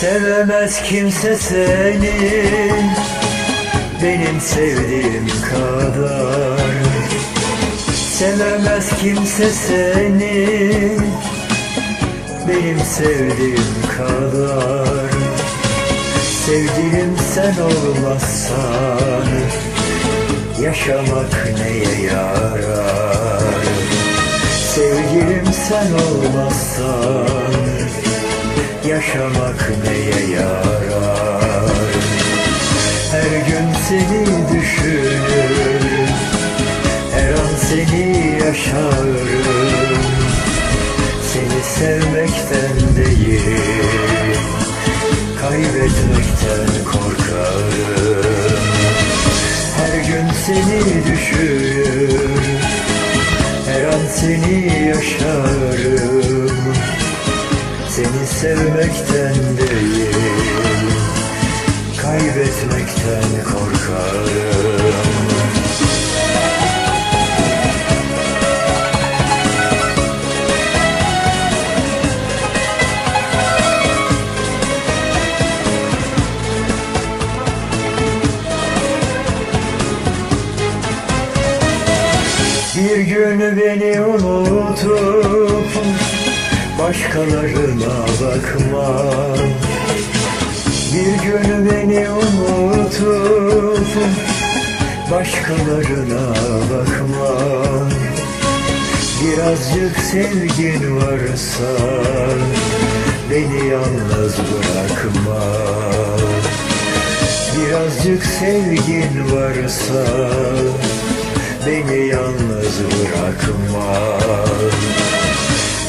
Sevemez kimse seni. Benim sevdiğim kadar. Sevemez kimse seni. Benim sevdiğim kadar. Sevgilim sen olmazsan Yaşamak neye yarar? Sevgilim sen olmazsan Yaşamak neye yarar? Her gün seni düşünür Her an seni yaşarım Seni sevmekten değil Kaybetmekten korkarım. Her gün seni düşünür Her an seni yaşarım Seni sevmekten değil Kaybetmekten korkarım. Bir gün beni unutup başkalarına bakma Bir gün beni unutup başkalarına bakma Birazcık sevgin varsa beni yalnız bırakma. Birazcık sevgin varsa beni yalnız bırakma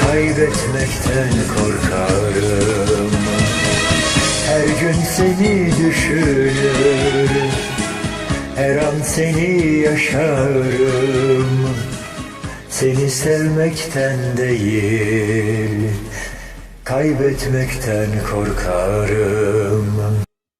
Kaybetmekten korkarım. Her gün seni düşünür Her an seni yaşarım. Seni sevmekten değil Kaybetmekten korkarım